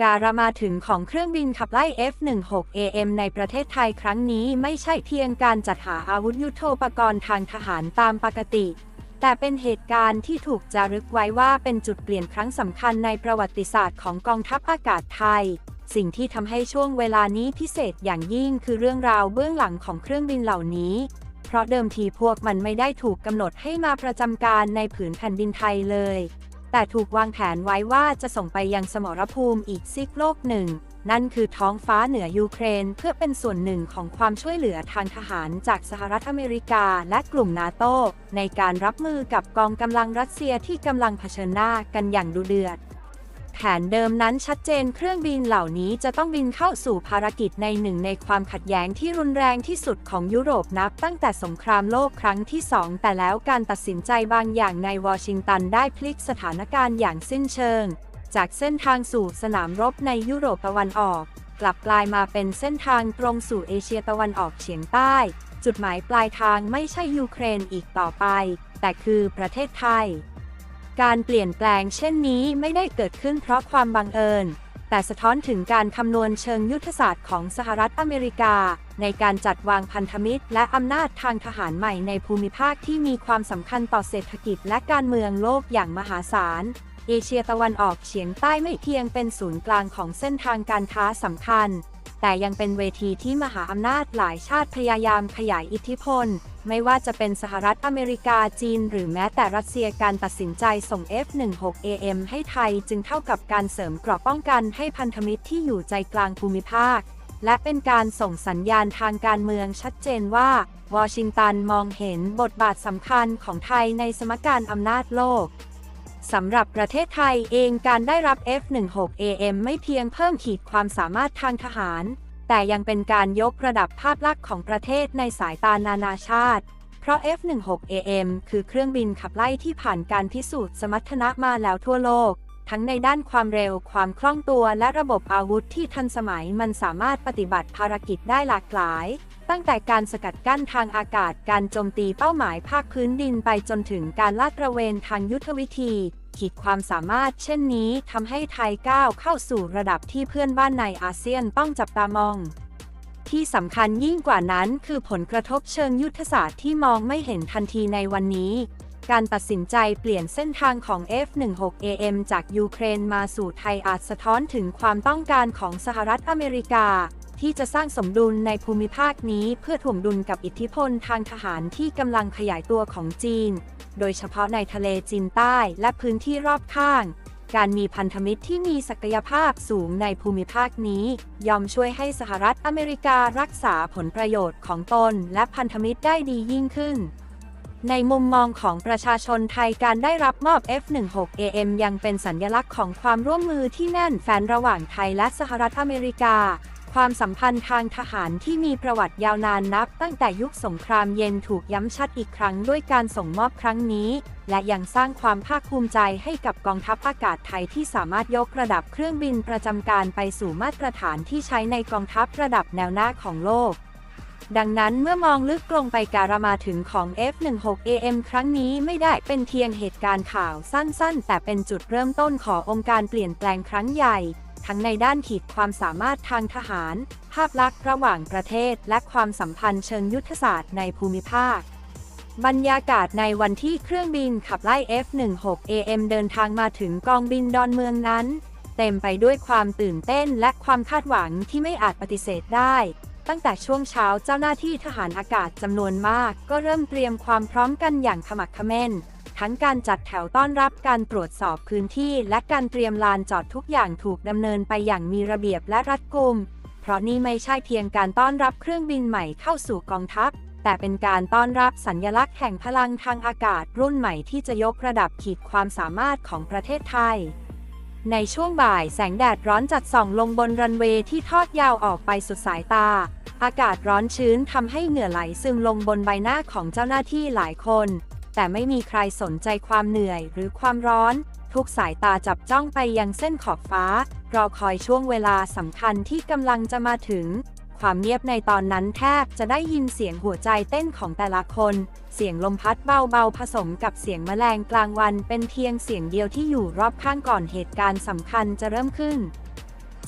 การมาถึงของเครื่องบินขับไล่ F-16AM ในประเทศไทยครั้งนี้ไม่ใช่เพียงการจัดหาอาวุธยุโทโธปกรณ์ทางทหารตามปกติ แต่เป็นเหตุการณ์ที่ถูกจารึกไว้ว่าเป็นจุดเปลี่ยนครั้งสำคัญในประวัติศาสตร์ของกองทัพอากาศไทย สิ่งที่ทำให้ช่วงเวลานี้พิเศษอย่างยิ่งคือเรื่องราวเบื้องหลังของเครื่องบินเหล่านี้ เพราะเดิมทีพวกมันไม่ได้ถูกกำหนดให้มาประจำการในผืนแผ่นดินไทยเลย แต่ถูกวางแผนไว้ว่าจะส่งไปยังสมรภูมิอีกซีกโลกหนึ่ง นั่นคือท้องฟ้าเหนือยูเครนเพื่อเป็นส่วนหนึ่งของความช่วยเหลือทางทหารจากสหรัฐอเมริกาและกลุ่มนาโตในการรับมือกับกองกำลังรัสเซียที่กำลังเผชิญหน้ากันอย่างดุเดือด แผนเดิมนั้นชัดเจนเครื่องบินเหล่านี้จะต้องบินเข้าสู่ภารกิจในหนึ่งในความขัดแย้งที่รุนแรงที่สุดของยุโรปนับตั้งแต่สงครามโลกครั้งที่สองแต่แล้วการตัดสินใจบางอย่างในวอชิงตันได้พลิกสถานการณ์อย่างสิ้นเชิง จากเส้นทางสู่สนามรบในยุโรปตะวันออก กลับกลายมาเป็นเส้นทางตรงสู่เอเชียตะวันออกเฉียงใต้ จุดหมายปลายทางไม่ใช่ยูเครนอีกต่อไป แต่คือประเทศไทย การเปลี่ยนแปลงเช่นนี้ไม่ได้เกิดขึ้นเพราะความบังเอิญ แต่สะท้อนถึงการคำนวณเชิงยุทธศาสตร์ของสหรัฐอเมริกา ในการจัดวางพันธมิตร และอำนาจทางทหารใหม่ในภูมิภาคที่มีความสำคัญต่อเศรษฐกิจและการเมืองโลกอย่างมหาศาล เอเชียตะวันออกเฉียงใต้ไม่เพียงเป็นศูนย์กลางของเส้นทางการค้าสำคัญ แต่ยังเป็นเวทีที่มหาอำนาจหลายชาติพยายามขยายอิทธิพล ไม่ว่าจะเป็นสหรัฐอเมริกาจีน หรือแม้แต่รัสเซียการตัดสินใจส่ง F-16AM ให้ไทยจึงเท่ากับการเสริมเกราะป้องกันให้พันธมิตรที่อยู่ใจกลางภูมิภาค และเป็นการส่งสัญญาณทางการเมืองชัดเจนว่า วอชิงตันมองเห็นบทบาทสำคัญของไทยในสมการอำนาจโลก สำหรับประเทศไทยเองการได้รับ F-16AM ไม่เพียงเพิ่มขีดความสามารถทางทหาร แต่ยังเป็นการยกระดับภาพลักษณ์ของประเทศในสายตานานาชาติ เพราะ F-16AM คือเครื่องบินขับไล่ที่ผ่านการพิสูจน์สมรรถนะมาแล้วทั่วโลก ทั้งในด้านความเร็ว ความคล่องตัวและระบบอาวุธที่ทันสมัยมันสามารถปฏิบัติภารกิจได้หลากหลาย ตั้งแต่การสกัดกั้นทางอากาศ การโจมตีเป้าหมายภาคพื้นดินไปจนถึงการลาดตระเวนทางยุทธวิธี ขีดความสามารถเช่นนี้ทำให้ไทยก้าวเข้าสู่ระดับที่เพื่อนบ้านในอาเซียนต้องจับตามอง ที่สำคัญยิ่งกว่านั้นคือผลกระทบเชิงยุทธศาสตร์ที่มองไม่เห็นทันทีในวันนี้การตัดสินใจเปลี่ยนเส้นทางของ F-16AM จากยูเครนมาสู่ไทยอาจสะท้อนถึงความต้องการของสหรัฐอเมริกา ที่จะสร้างสมดุลในภูมิภาคนี้เพื่อถ่วงดุลกับอิทธิพลทางทหารที่กำลังขยายตัวของจีน โดยเฉพาะในทะเลจีนใต้และพื้นที่รอบข้าง การมีพันธมิตรที่มีศักยภาพสูงในภูมิภาคนี้ ยอมช่วยให้สหรัฐอเมริการักษาผลประโยชน์ของตนและพันธมิตรได้ดียิ่งขึ้นในมุมมองของประชาชนไทยการได้รับมอบ F-16AM ยังเป็นสัญญลักษณ์ของความร่วมมือที่แน่นแฟนระหว่างไทยและสหรัฐอเมริกา ความสัมพันธ์ทางทหารที่มีประวัติยาวนานนับ ตั้งแต่ยุคสงครามเย็นถูกย้ำชัดอีกครั้งด้วยการส่งมอบครั้งนี้ และยังสร้างความภาคภูมิใจให้กับกองทัพอากาศไทยที่สามารถยกระดับเครื่องบินประจำการไปสู่มาตรฐานที่ใช้ในกองทัพระดับแนวหน้าของโลกดังนั้นเมื่อมองลึกลงไปการมาถึงของ F16AM ครั้งนี้ไม่ได้เป็นเพียงเหตุการณ์ข่าวสั้นๆ แต่เป็นจุดเริ่มต้นขององค์การเปลี่ยนแปลงครั้งใหญ่ ทั้งในด้านขีดความสามารถทางทหาร ภาพลักษณ์ระหว่างประเทศ และความสัมพันธ์เชิงยุทธศาสตร์ในภูมิภาค บรรยากาศในวันที่เครื่องบินขับไล่ F16AM เดินทางมาถึงกองบินดอนเมืองนั้น เต็มไปด้วยความตื่นเต้นและความคาดหวังที่ไม่อาจปฏิเสธได้ตั้งแต่ช่วงเช้าเจ้าหน้าที่ทหารอากาศจำนวนมาก ก็เริ่มเตรียมความพร้อมกันอย่างขมักขม้น ทั้งการจัดแถวต้อนรับการตรวจสอบพื้นที่และการเตรียมลานจอดทุกอย่างถูกดำเนินไปอย่างมีระเบียบและรัดกุม เพราะนี่ไม่ใช่เพียงการต้อนรับเครื่องบินใหม่เข้าสู่กองทัพ แต่เป็นการต้อนรับสัญญลักษณ์แห่งพลังทางอากาศรุ่นใหม่ที่จะยกระดับขีดความสามารถของประเทศไทยในช่วงบ่ายแสงแดดร้อนจัดส่องลงบนรันเวย์ที่ทอดยาวออกไปสุดสายตา อากาศร้อนชื้นทำให้เหงื่อไหลซึมลงบนใบหน้าของเจ้าหน้าที่หลายคน แต่ไม่มีใครสนใจความเหนื่อยหรือความร้อน ทุกสายตาจับจ้องไปยังเส้นขอบฟ้า รอคอยช่วงเวลาสำคัญที่กำลังจะมาถึง ความเงียบในตอนนั้นแทบจะได้ยินเสียงหัวใจเต้นของแต่ละคน เสียงลมพัดเบาๆผสมกับเสียงแมลงกลางวันเป็นเพียงเสียงเดียวที่อยู่รอบข้างก่อนเหตุการณ์สำคัญจะเริ่มขึ้น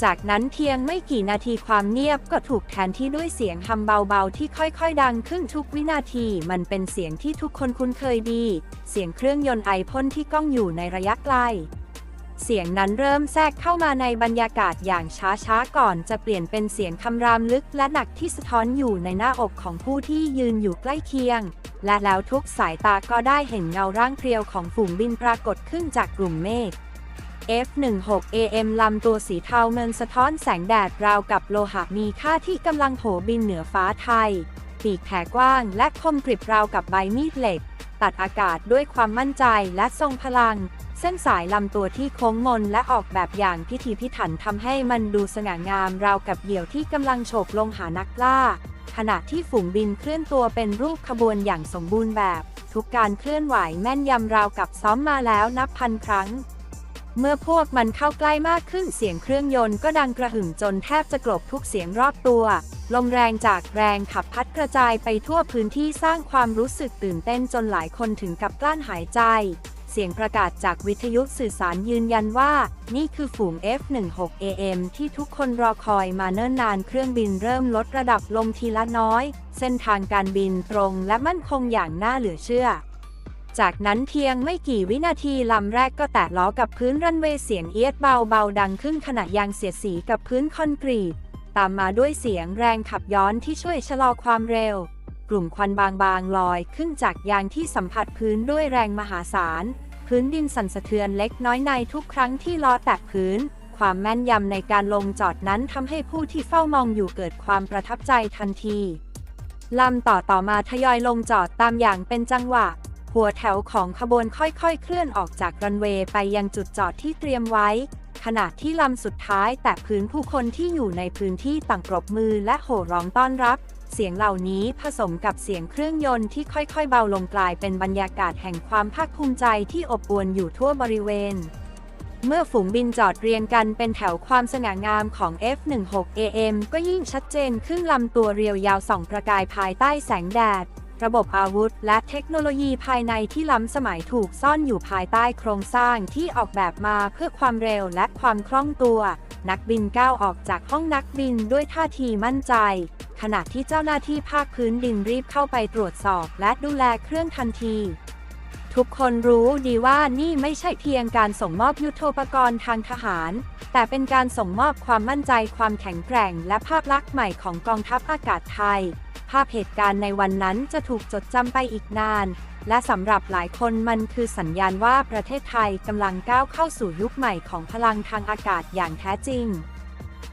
จากนั้นเพียงไม่กี่นาทีความเงียบก็ถูกแทนที่ด้วยเสียงฮัมเบาๆ ที่ค่อยๆ ดังขึ้นทุกวินาที มันเป็นเสียงที่ทุกคนคุ้นเคยดี เสียงเครื่องยนต์ไอพ่นที่ก้องอยู่ในระยะไกล เสียงนั้นเริ่มแทรกเข้ามาในบรรยากาศอย่างช้าๆ ก่อนจะเปลี่ยนเป็นเสียงคำรามลึกและหนักที่สะท้อนอยู่ในหน้าอกของผู้ที่ยืนอยู่ใกล้เคียง และแล้วทุกสายตาก็ได้เห็นเงาร่างเพรียวของฝูงบินปรากฏขึ้นจากกลุ่มเมฆ F16AM ลำตัวสีเทาเมินสะท้อนแสงแดดราวกับโลหะมีค่าที่กำลังโผบินเหนือฟ้าไทย ปีกแผ่กว้างและคมกริบราวกับใบมีดเหล็ก ตัดอากาศด้วยความมั่นใจและทรงพลัง เส้นสายลำตัวที่โค้งมนและออกแบบอย่างพิถีพิถันทำให้มันดูสง่างามราวกับเหยี่ยวที่กำลังโฉบลงหานักล่า ขณะที่ฝูงบินเคลื่อนตัวเป็นรูปขบวนอย่างสมบูรณ์แบบ ทุกการเคลื่อนไหวแม่นยำราวกับซ้อมมาแล้วนับพันครั้ง เมื่อพวกมันเข้าใกล้มากขึ้นเสียงเครื่องยนต์ก็ดังกระหึ่มจนแทบจะกลบทุกเสียงรอบตัว ลมแรงจากแรงขับพัดกระจายไปทั่วพื้นที่สร้างความรู้สึกตื่นเต้นจนหลายคนถึงกับกลั้นหายใจ เสียงประกาศจากวิทยุสื่อสารยืนยันว่า นี่คือฝูง F16AM ที่ทุกคนรอคอยมาเนิ่นนานเครื่องบินเริ่มลดระดับลงทีละน้อย เส้นทางการบินตรงและมั่นคงอย่างน่าเหลือเชื่อ จากนั้นเพียงไม่กี่วินาทีลำแรกก็แตะล้อกับพื้นรันเวย์เสียงเอียดเบาๆดังขึ้นขณะยางเสียดสีกับพื้นคอนกรีต ตามมาด้วยเสียงแรงขับย้อนที่ช่วยชะลอความเร็ว กลุ่มควันบางๆลอยขึ้นจากยางที่สัมผัสพื้นด้วยแรงมหาศาล พื้นดินสั่นสะเทือนเล็กน้อยในทุกครั้งที่ล้อแตะพื้น ความแม่นยำในการลงจอดนั้นทำให้ผู้ที่เฝ้ามองอยู่เกิดความประทับใจทันทีลำต่อต่อมาทยอยลงจอดตามอย่างเป็นจังหวะ หัวแถวของขบวนค่อยๆ เคลื่อนออกจากรันเวย์ไปยังจุดจอดที่เตรียมไว้ ขณะที่ลำสุดท้ายแตะพื้นผู้คนที่อยู่ในพื้นที่ต่างปรบมือและโห่ร้องต้อนรับ เสียงเหล่านี้ผสมกับเสียงเครื่องยนต์ที่ค่อยๆ เบาลงกลายเป็นบรรยากาศแห่งความภาคภูมิใจที่อบอวลอยู่ทั่วบริเวณเมื่อฝูงบินจอดเรียงกันเป็นแถวความสง่างามของ F16AM ก็ยิ่งชัดเจนขึ้นลำตัวเรียวยาวส่องประกายภายใต้แสงแดด ระบบอาวุธ และเทคโนโลยีภายในที่ล้ำสมัยถูกซ่อนอยู่ภายใต้โครงสร้างที่ออกแบบมาเพื่อความเร็วและความคล่องตัว นักบินก้าวออกจากห้องนักบินด้วยท่าทีมั่นใจ ขณะที่เจ้าหน้าที่ภาคพื้นดินรีบเข้าไปตรวจสอบและดูแลเครื่องทันที ทุกคนรู้ดีว่านี่ไม่ใช่เพียงการส่งมอบยุทโธปกรณ์ทางทหาร แต่เป็นการส่งมอบความมั่นใจความแข็งแกร่ง และภาพลักษณ์ใหม่ของกองทัพอากาศไทยาพเหตุการณ์ในวันนั้นจะถูกจดจำไปอีกนาน และสำหรับหลายคนมันคือสัญญาณว่าประเทศไทยกำลังก้าวเข้าสู่ยุคใหม่ของพลังทางอากาศอย่างแท้จริง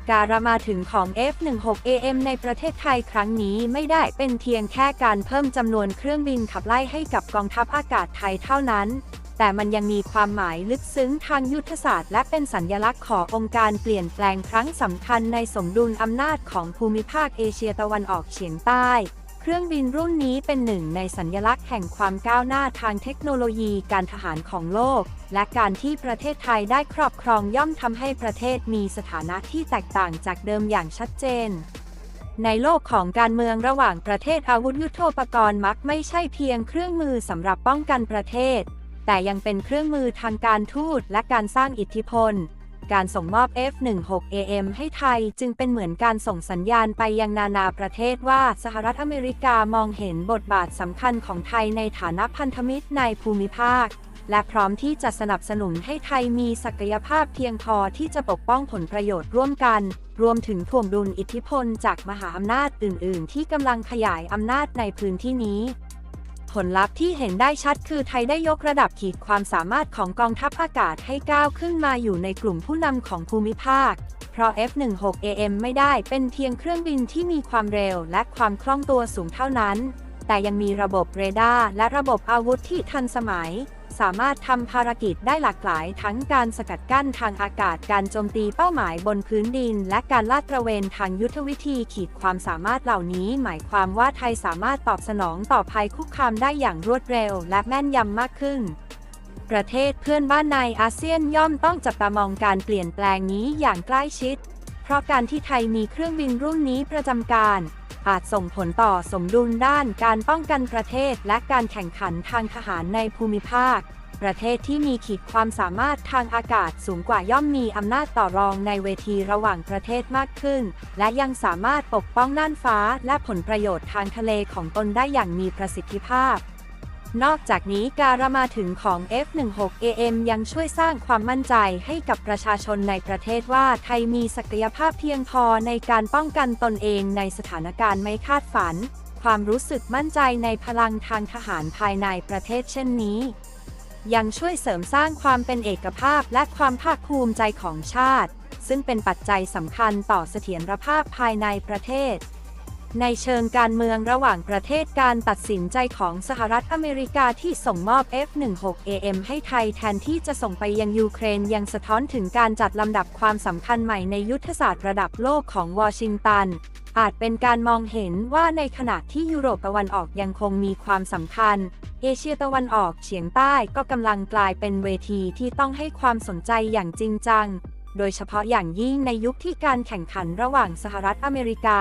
การมาถึงของ F16AM ในประเทศไทยครั้งนี้ไม่ได้เป็นเพียงแค่การเพิ่มจำนวนเครื่องบินขับไล่ให้กับกองทัพอากาศไทยเท่านั้น แต่มันยังมีความหมายลึกซึ้งทางยุทธศาสตร์ และเป็นสัญญลักษณ์ขององค์การเปลี่ยนแปลงครั้งสำคัญในสมดุลอำนาจของภูมิภาคเอเชียตะวันออกเฉียงใต้เครื่องบินรุ่นนี้เป็นหนึ่งในสัญญลักษณ์แห่งความก้าวหน้าทางเทคโนโลยีการทหารของโลก และการที่ประเทศไทยได้ครอบครองย่อมทำให้ประเทศมีสถานะที่แตกต่างจากเดิมอย่างชัดเจน ในโลกของการเมืองระหว่างประเทศอาวุธยุโทโธปกรณ์มักไม่ใช่เพียงเครื่องมือสำหรับป้องกันประเทศ แต่ยังเป็นเครื่องมือทางการทูตและการสร้างอิทธิพล การส่งมอบ F16AM ให้ไทยจึงเป็นเหมือนการส่งสัญญาณไปยังนานาประเทศว่าสหรัฐอเมริกามองเห็นบทบาทสำคัญของไทยในฐานะพันธมิตรในภูมิภาค และพร้อมที่จะสนับสนุนให้ไทยมีศักยภาพเพียงพอที่จะปกป้องผลประโยชน์ร่วมกัน รวมถึงถ่วงดุลอิทธิพลจากมหาอำนาจอื่น ๆ ที่กำลังขยายอำนาจในพื้นที่นี้ ผลลัพธ์ที่เห็นได้ชัดคือไทยได้ยกระดับขีดความสามารถของกองทัพอากาศให้ก้าวขึ้นมาอยู่ในกลุ่มผู้นำของภูมิภาค เพราะ F16AM ไม่ได้เป็นเพียงเครื่องบินที่มีความเร็วและความคล่องตัวสูงเท่านั้น แต่ยังมีระบบเรดาร์และระบบอาวุธที่ทันสมัย สามารถทำภารกิจได้หลากหลายทั้งการสกัดกั้นทางอากาศการโจมตีเป้าหมายบนพื้นดิน และการลาดตระเวนทางยุทธวิธีขีดความสามารถเหล่านี้ หมายความว่าไทยสามารถตอบสนองต่อภัยคุกคามได้อย่างรวดเร็ว และแม่นยำมากขึ้นประเทศเพื่อนบ้านในอาเซียนย่อมต้องจับตามองการเปลี่ยนแปลงนี้อย่างใกล้ชิด เพราะการที่ไทยมีเครื่องบินรุ่นนี้ประจำการ อาจส่งผลต่อสมดุลด้านการป้องกันประเทศและการแข่งขันทางทหารในภูมิภาค ประเทศที่มีขีดความสามารถทางอากาศสูงกว่าย่อมมีอำนาจต่อรองในเวทีระหว่างประเทศมากขึ้น และยังสามารถปกป้องน่านฟ้าและผลประโยชน์ทางทะเลของตนได้อย่างมีประสิทธิภาพ นอกจากนี้การมาถึงของ F16AM ยังช่วยสร้างความมั่นใจให้กับประชาชนในประเทศว่าไทยมีศักยภาพเพียงพอในการป้องกันตนเองในสถานการณ์ไม่คาดฝัน ความรู้สึกมั่นใจในพลังทางทหารภายในประเทศเช่นนี้ ยังช่วยเสริมสร้างความเป็นเอกภาพและความภาคภูมิใจของชาติ ซึ่งเป็นปัจจัยสำคัญต่อเสถียรภาพภายในประเทศ ในเชิงการเมืองระหว่างประเทศการตัดสินใจของสหรัฐอเมริกาที่ส่งมอบ F-16AM ให้ไทยแทนที่จะส่งไปยังยูเครนยังสะท้อนถึงการจัดลำดับความสำคัญใหม่ในยุทธศาสตร์ระดับโลกของวอชิงตัน อาจเป็นการมองเห็นว่าในขณะที่ยุโรปตะวันออกยังคงมีความสำคัญ เอเชียตะวันออกเฉียงใต้ก็กำลังกลายเป็นเวทีที่ต้องให้ความสนใจอย่างจริงจัง โดยเฉพาะอย่างยิ่งในยุคที่การแข่งขันระหว่างสหรัฐอเมริกา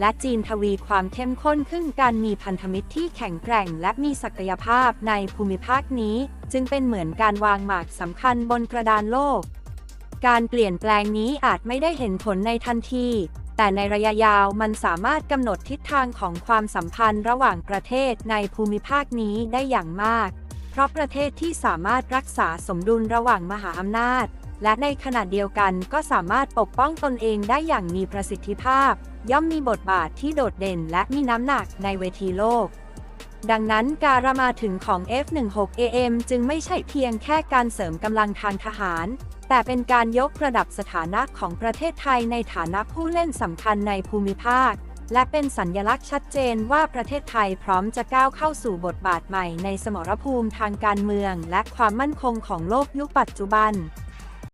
และจีนทวีความเข้มข้นขึ้นการมีพันธมิตรที่แข็งแกร่ง และมีศักยภาพในภูมิภาคนี้ จึงเป็นเหมือนการวางหมากสำคัญบนกระดานโลก การเปลี่ยนแปลงนี้อาจไม่ได้เห็นผลในทันที แต่ในระยะยาวมันสามารถกำหนดทิศทางของความสัมพันธ์ระหว่างประเทศในภูมิภาคนี้ได้อย่างมาก เพราะประเทศที่สามารถรักษาสมดุลระหว่างมหาอำนาจ และในขณะเดียวกันก็สามารถปกป้องตนเองได้อย่างมีประสิทธิภาพ ย่อมมีบทบาทที่โดดเด่นและมีน้ำหนักในเวทีโลก ดังนั้นการมาถึงของ F16AM จึงไม่ใช่เพียงแค่การเสริมกำลังทางทหาร แต่เป็นการยกระดับสถานะของประเทศไทยในฐานะผู้เล่นสำคัญในภูมิภาค และเป็นสัญญลักษณ์ชัดเจนว่าประเทศไทยพร้อมจะก้าวเข้าสู่บทบาทใหม่ในสมรภูมิทางการเมือง และความมั่นคงของโลกยุคปัจจุบัน